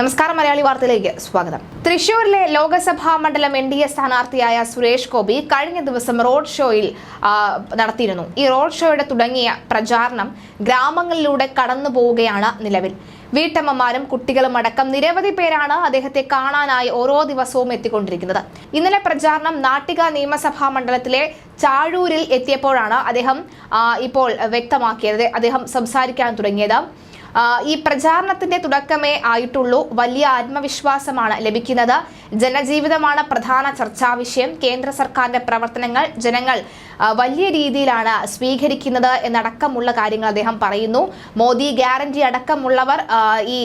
നമസ്കാരം മലയാളി വാർത്തയിലേക്ക് സ്വാഗതം. തൃശൂരിലെ ലോക്സഭാ മണ്ഡലം എൻ ഡി എ സ്ഥാനാർത്ഥിയായ സുരേഷ് ഗോപി കഴിഞ്ഞ ദിവസം റോഡ് ഷോയിൽ നടത്തിയിരുന്നു. ഈ റോഡ് ഷോയുടെ തുടങ്ങിയ പ്രചാരണം ഗ്രാമങ്ങളിലൂടെ കടന്നു പോവുകയാണ് നിലവിൽ. വീട്ടമ്മമാരും കുട്ടികളും അടക്കം നിരവധി പേരാണ് അദ്ദേഹത്തെ കാണാനായി ഓരോ ദിവസവും എത്തിക്കൊണ്ടിരിക്കുന്നത്. ഇന്നലെ പ്രചാരണം നാട്ടിക നിയമസഭാ മണ്ഡലത്തിലെ ചാഴൂരിൽ എത്തിയപ്പോഴാണ് അദ്ദേഹം ഇപ്പോൾ വ്യക്തമാക്കിയത്. അദ്ദേഹം സംസാരിക്കാൻ തുടങ്ങിയത്. ഈ പ്രചാരണത്തിന്റെ തുടക്കമേ ആയിട്ടുള്ളൂ. വലിയ ആത്മവിശ്വാസമാണ് ലഭിക്കുന്നത്. ജനജീവിതമാണ് പ്രധാന ചർച്ചാ വിഷയം. കേന്ദ്ര സർക്കാരിന്റെ പ്രവർത്തനങ്ങൾ ജനങ്ങൾ വലിയ രീതിയിലാണ് സ്വീകരിക്കുന്നത് എന്നടക്കമുള്ള കാര്യങ്ങൾ അദ്ദേഹം പറയുന്നു. മോദി ഗ്യാരണ്ടി അടക്കമുള്ളവർ ഈ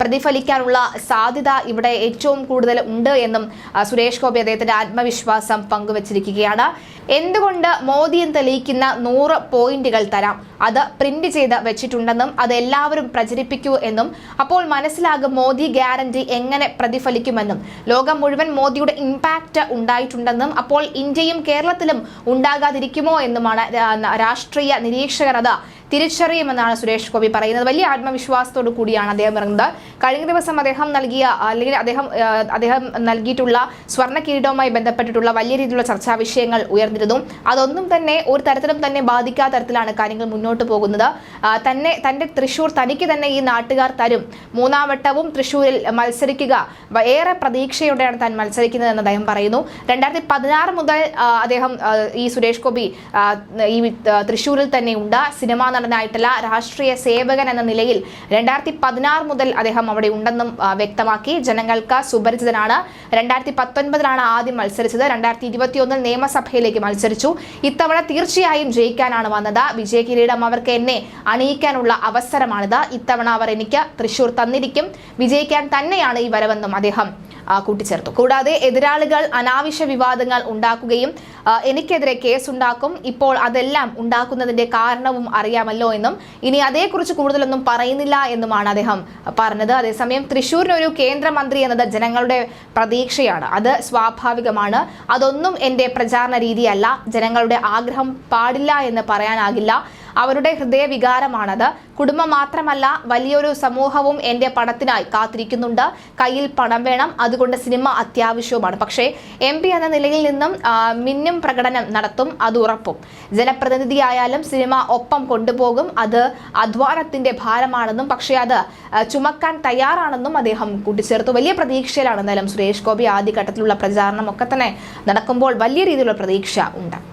പ്രതിഫലിക്കാനുള്ള സാധ്യത ഇവിടെ ഏറ്റവും കൂടുതൽ ഉണ്ട് എന്നും സുരേഷ് ഗോപി അദ്ദേഹത്തിന്റെ ആത്മവിശ്വാസം പങ്കുവച്ചിരിക്കുകയാണ്. എന്തുകൊണ്ട് മോദിയും തെളിയിക്കുന്ന നൂറ് പോയിന്റുകൾ തരാം? അത് പ്രിന്റ് ചെയ്ത് വെച്ചിട്ടുണ്ടെന്നും അത് എല്ലാവരും പ്രചരിപ്പിക്കൂ എന്നും. അപ്പോൾ മനസ്സിലാകും മോദി ഗ്യാരണ്ടി എങ്ങനെ പ്രതിഫലിക്കുമെന്നും. ലോകം മുഴുവൻ മോദിയുടെ ഇമ്പാക്റ്റ് ഉണ്ടായിട്ടുണ്ടെന്നും. അപ്പോൾ ഇന്ത്യയും കേരളത്തിലും ഉണ്ടാകാതിരിക്കുമോ എന്നുമാണ് രാഷ്ട്രീയ നിരീക്ഷകർ അത് തിരിച്ചറിയുമെന്നാണ് സുരേഷ് ഗോപി പറയുന്നത്. വലിയ ആത്മവിശ്വാസത്തോടു കൂടിയാണ് അദ്ദേഹം ഇറങ്ങുന്നത്. കഴിഞ്ഞ ദിവസം അദ്ദേഹം നൽകിയ അല്ലെങ്കിൽ അദ്ദേഹം അദ്ദേഹം നൽകിയിട്ടുള്ള സ്വർണ കിരീടവുമായി ബന്ധപ്പെട്ടിട്ടുള്ള വലിയ രീതിയിലുള്ള ചർച്ചാ വിഷയങ്ങൾ ഉയർന്നിരുന്നു. അതൊന്നും തന്നെ ഒരു തരത്തിലും തന്നെ ബാധിക്കാത്ത തരത്തിലാണ് കാര്യങ്ങൾ മുന്നോട്ട് പോകുന്നത്. തന്നെ തന്റെ തൃശ്ശൂർ തനിക്ക് തന്നെ ഈ നാട്ടുകാർ തരും. മൂന്നാം വട്ടവും തൃശൂരിൽ മത്സരിക്കുക. ഏറെ പ്രതീക്ഷയോടെയാണ് താൻ മത്സരിക്കുന്നതെന്ന് അദ്ദേഹം പറയുന്നു. രണ്ടായിരത്തി പതിനാറ് മുതൽ അദ്ദേഹം ഈ സുരേഷ് ഗോപി ഈ തൃശ്ശൂരിൽ തന്നെ ഉണ്ട്. സിനിമാ നടനായിട്ടല്ല രാഷ്ട്രീയ സേവകൻ എന്ന നിലയിൽ രണ്ടായിരത്തി പതിനാറ് മുതൽ അദ്ദേഹം അവിടെ ഉണ്ടെന്നും വ്യക്തമാക്കി. ജനങ്ങൾക്ക് സുപരിചിതനാണ്. രണ്ടായിരത്തി പത്തൊൻപതിലാണ് ആദ്യം മത്സരിച്ചത്. രണ്ടായിരത്തി ഇരുപത്തിയൊന്നിൽ നിയമസഭയിലേക്ക് മത്സരിച്ചു. ഇത്തവണ തീർച്ചയായും ജയിക്കാനാണ് വന്നത്. വിജയ കിരീടം അവർക്ക് എന്നെ അണിയിക്കാനുള്ള അവസരമാണിത്. ഇത്തവണ അവർ എനിക്ക് തൃശൂർ തന്നിരിക്കും. വിജയിക്കാൻ തന്നെയാണ് ഈ വരവെന്നും അദ്ദേഹം കൂട്ടിച്ചേർത്തു. കൂടാതെ എതിരാളികൾ അനാവശ്യ വിവാദങ്ങൾ ഉണ്ടാക്കുകയും എനിക്കെതിരെ കേസുണ്ടാക്കും. ഇപ്പോൾ അതെല്ലാം ഉണ്ടാക്കുന്നതിന്റെ കാരണവും അറിയാമല്ലോ എന്നും ഇനി അതേക്കുറിച്ച് കൂടുതലൊന്നും പറയുന്നില്ല എന്നുമാണ് അദ്ദേഹം പറഞ്ഞത്. അതേസമയം തൃശൂരിനൊരു കേന്ദ്രമന്ത്രി എന്നത് ജനങ്ങളുടെ പ്രതീക്ഷയാണ്. അത് സ്വാഭാവികമാണ്. അതൊന്നും എന്റെ പ്രചാരണ രീതിയല്ല. ജനങ്ങളുടെ ആഗ്രഹം പാടില്ല എന്ന് പറയാനാകില്ല. അവരുടെ ഹൃദയവികാരമാണത്. കുടുംബം മാത്രമല്ല വലിയൊരു സമൂഹവും എന്റെ പണത്തിനായി കാത്തിരിക്കുന്നുണ്ട്. കയ്യിൽ പണം വേണം അതുകൊണ്ട് സിനിമ അത്യാവശ്യവുമാണ്. പക്ഷേ എം എന്ന നിലയിൽ നിന്നും മിന്നും പ്രകടനം നടത്തും അത് ഉറപ്പും. ജനപ്രതിനിധിയായാലും സിനിമ ഒപ്പം കൊണ്ടുപോകും അത് അധ്വാനത്തിന്റെ ഭാരമാണെന്നും പക്ഷേ അത് ചുമക്കാൻ തയ്യാറാണെന്നും അദ്ദേഹം കൂട്ടിച്ചേർത്തു. വലിയ പ്രതീക്ഷയിലാണ് സുരേഷ് ഗോപി ആദ്യഘട്ടത്തിലുള്ള പ്രചാരണം ഒക്കെ തന്നെ നടക്കുമ്പോൾ വലിയ രീതിയിലുള്ള പ്രതീക്ഷ ഉണ്ട്.